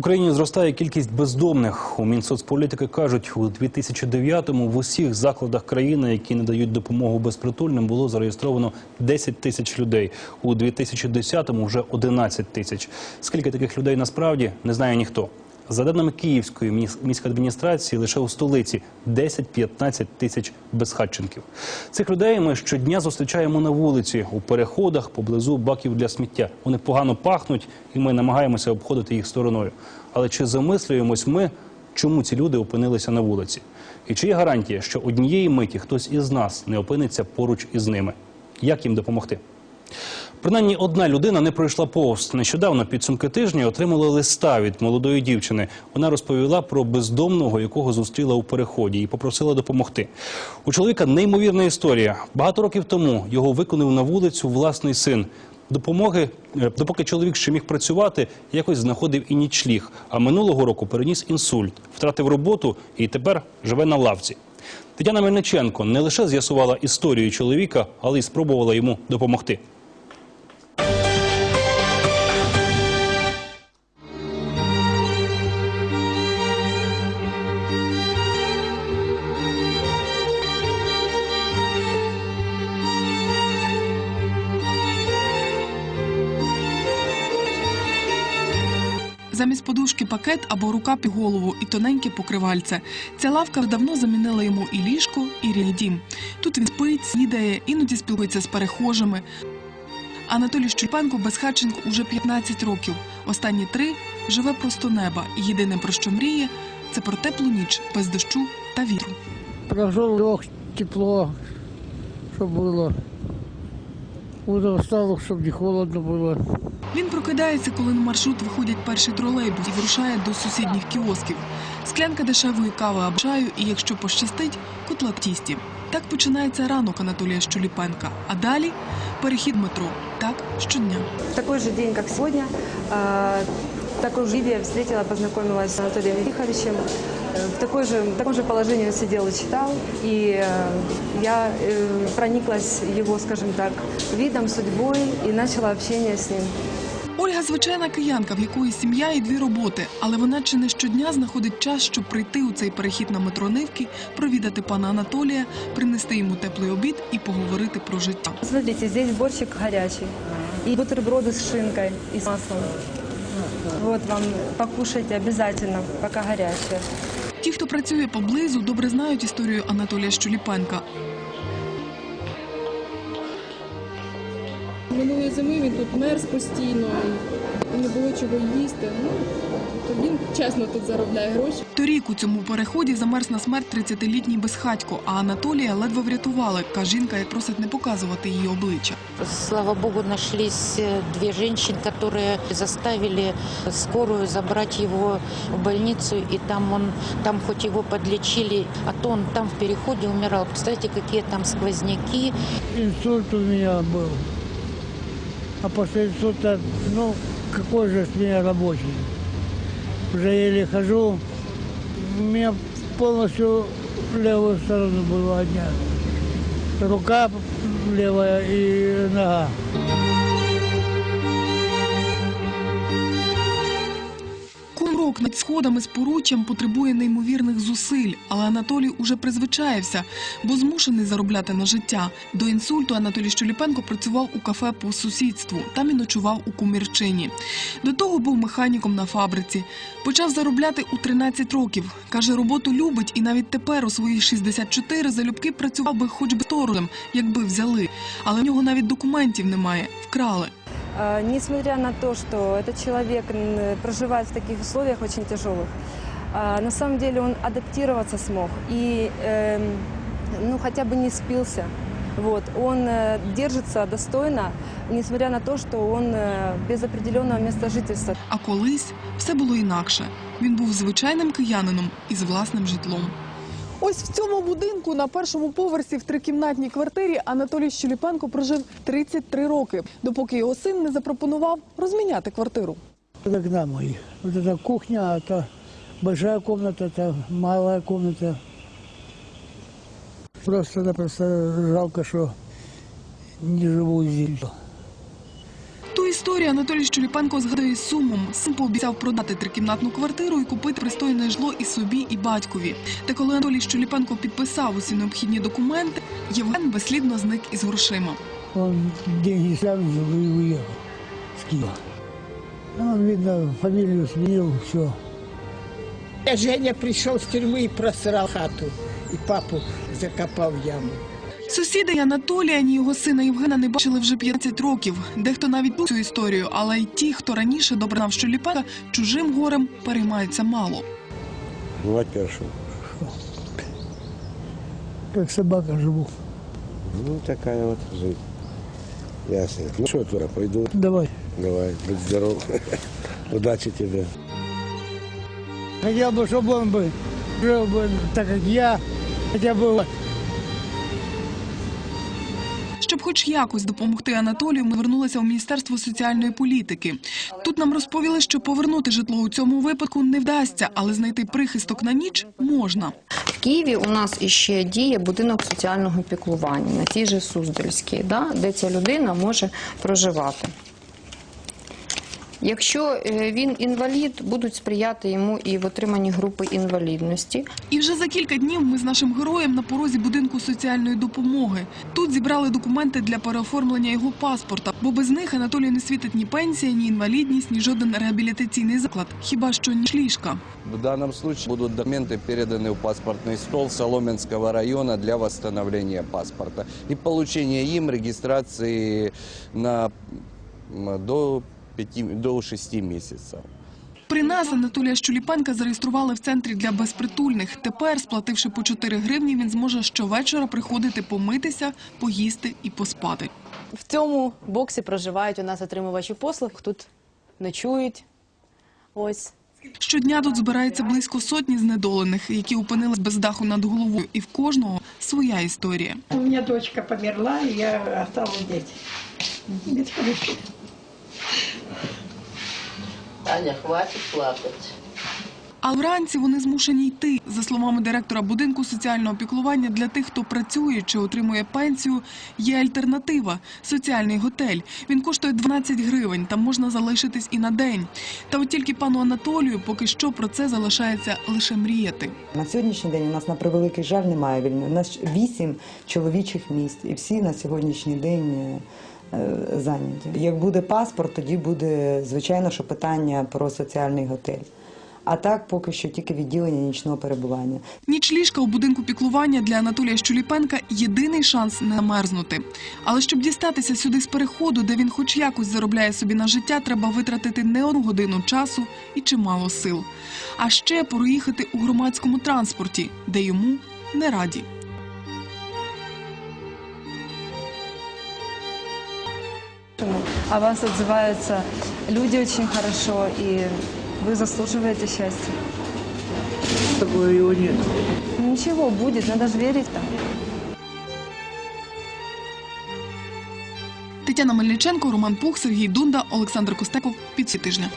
Україні зростає кількість бездомних. У Мінсоцполітики кажуть, у 2009-му в усіх закладах країни, які надають допомогу безпритульним, було зареєстровано 10 тисяч людей. У 2010-му вже 11 тисяч. Скільки таких людей насправді не знає ніхто. За даними Київської міс- міськадміністрації, лише у столиці 10-15 тисяч безхатченків. Цих людей ми щодня зустрічаємо на вулиці, у переходах, поблизу баків для сміття. Вони погано пахнуть, і ми намагаємося обходити їх стороною. Але чи замислюємось ми, чому ці люди опинилися на вулиці? І чи є гарантія, що однієї миті хтось із нас не опиниться поруч із ними? Як їм допомогти? Принаймні одна людина не пройшла повз. Нещодавно підсумки тижня отримали листа від молодої дівчини. Вона розповіла про бездомного, якого зустріла у переході, і попросила допомогти. У чоловіка неймовірна історія. Багато років тому його виконав на вулицю власний син. Допомоги, е, допоки чоловік ще міг працювати, якось знаходив і нічліг. А минулого року переніс інсульт, втратив роботу і тепер живе на лавці. Тетяна Мельниченко не лише з'ясувала історію чоловіка, але й спробувала йому допомогти. Замість подушки пакет або рука під голову і тоненьке покривальце. Ця лавка давно замінила йому і ліжко, і рідний дім. Тут він спить, снідає, іноді спілкується з перехожими. Анатолій Щульпенко безхатченко уже 15 років. Останні три живе просто неба. І єдине про що мріє це про теплу ніч без дощу та вітру. Прожил лег, тепло, чтобы было. Утром встал, чтобы не холодно было. Він прокидається, коли на маршрут виходять перші тролейбус і вирушає до сусідніх кіосків. Склянка дешевої кави або чаю і, якщо пощастить, котла в тісті. Так починається ранок Анатолія Щоліпенка. А далі перехід метро. Так щодня. В такой же день, э, такой же Ливия встретила, познакомилась с Анатолием Тиховичем Э, В, такой же, в таком же положении он сидел и читал, и э, я э, прониклась его, скажем так, видом, судьбой и начала общение с ним. Ольга звичайна киянка, в якої сім'я і дві роботи, але вона чи не щодня знаходить час, щоб прийти у цей перехід на метро Нивки, провідати пана Анатолія, принести йому теплий обід і поговорити про життя. Смотрите, здесь борщик горячий, и бутерброды с шинкой и с маслом. Вот вам покушайте обязательно, пока горячее. Ті, хто працює поблизу, добре знають історію Анатолія Щуліпенка. Минулої зими він тут мерз постійно, не було чого їсти. Ну, то він чесно тут заробляє гроші. Торік у цьому переході замерз на смерть 30-літній безхатько, а Анатолія ледве врятували. Каже жінка, і просить не показувати її обличчя. Слава богу, нашлись э, две женщины, которые заставили скорую забрать его в больницу, и там он, там хоть его подлечили, а то он там в переходе умирал. Представляете, какие там сквозняки. Инсульт у меня был. А после инсульта, ну, какой же с меня рабочий. Уже еле хожу. У меня полностью левую сторону была одна. Рука левая и нога. Курок над сходами з поруччям потребує неймовірних зусиль, але Анатолій уже призвичаєвся, бо змушений заробляти на життя. До інсульту Анатолій Щоліпенко працював у кафе по сусідству. Там і ночував у Кумірчині. До того був механіком на фабриці. Почав заробляти у 13 років. Каже, роботу любить і навіть тепер у свої 64 залюбки працював би хоч би сторожем, якби взяли. Але в нього навіть документів немає. Вкрали Э, Несмотря на то, что этот человек м, проживает в таких условиях очень тяжелых, а, на самом деле он адаптироваться смог и эм, ну, хотя бы не спился. Вот. Он э, держится достойно, несмотря на то, что он э, без определенного места жительства. А колись все було інакше. Він був звичайним киянином із власним житлом. Ось в цьому будинку на першому поверсі в трикімнатній квартирі Анатолій Щеліпенко прожив 33 роки, допоки його син не запропонував розміняти квартиру. Это окна мои. Вот это кухня, а это большая комната, это малая комната. Просто-напросто жалко, что не живу здесь. Той історію Анатолій Щоліпенко згадує з сумом. Син пообіцяв продати трикімнатну квартиру і купити пристойне житло і собі, і батькові. Та коли Анатолій Щоліпенко підписав усі необхідні документи, Євген безслідно зник із грошима. Он деньги сам уехал с Киева. Ну, Он, видно, фамилию сменил, все. Женя прийшов з тюрми і просрав хату, і папу закопав яму. Сусіди Анатолія, ні його сина Євгена не бачили вже 15 років. Дехто навіть був цю історію, але й ті, хто раніше добре знав Щоліпенка, чужим горем переймаються мало. Бывать хорошо. Как собака живу. Ну, такая вот жизнь. Ясно. Ну что, Тура, пойду. Давай. Давай, будь здоров. Удачи тебе. Хотел бы, чтобы он бы жил бы так, как я. Хотя бы щоб хоч якось допомогти Анатолію, ми вернулися у Міністерство соціальної політики. Тут нам розповіли, що повернути житло у цьому випадку не вдасться, але знайти прихисток на ніч можна. В Києві у нас іще діє будинок соціального піклування на тій же Суздальській, да, де ця людина може проживати. Якщо е, він інвалід, будуть сприяти йому і в отриманні групи інвалідності. І вже за кілька днів ми з нашим героєм на порозі будинку соціальної допомоги. Тут зібрали документи для переоформлення його паспорта, бо без них Анатолію не світить ні пенсія, ні інвалідність, ні жоден реабілітаційний заклад, хіба що ніж ліжка. В данном случае будут документы переданы в паспортный стол Соломенского района для восстановления паспорта и получения им регистрации на, м, до, 5, до 6 месяцев. При нас Анатолія Щуліпенка зареєстрували в центрі для безпритульних. Тепер, сплативши по 4 гривні, він зможе щовечора приходити помитися, поїсти і поспати. В цьому боксі проживають у нас отримувачі послуг, тут ночують. Ось. Щодня тут збирається близько сотні знедолених, які опинились без даху над головою, і в кожного своя історія. У мене дочка померла, і я осталась здесь. Без крыши. Таня, хватит плакать. А вранці вони змушені йти. За словами директора будинку соціального піклування, для тих, хто працює чи отримує пенсію, є альтернатива – соціальний готель. Він коштує 12 гривень, там можна залишитись і на день. Та от тільки пану Анатолію поки що про це залишається лише мріяти. На сьогоднішній день у нас на превеликий жаль немає вільної. У нас вісім чоловічих місць, і всі на сьогоднішній день е, зайняті. Як буде паспорт, тоді буде звичайно, що питання про соціальний готель. А так поки що тільки відділення нічного перебування. Нічліжка у будинку піклування для Анатолія Щуліпенка – єдиний шанс не замерзнути. Але щоб дістатися сюди з переходу, де він хоч якось заробляє собі на життя, треба витратити не одну годину часу і чимало сил. А ще проїхати у громадському транспорті, де йому не раді. О вас отзываются люди очень хорошо, и вы заслуживаете счастья. такого его нет. Ничего будет, надо же верить там. Тетяна Мельниченко, Роман Пух, Сергій Дунда, Олександр Костеков. Підсі тижня.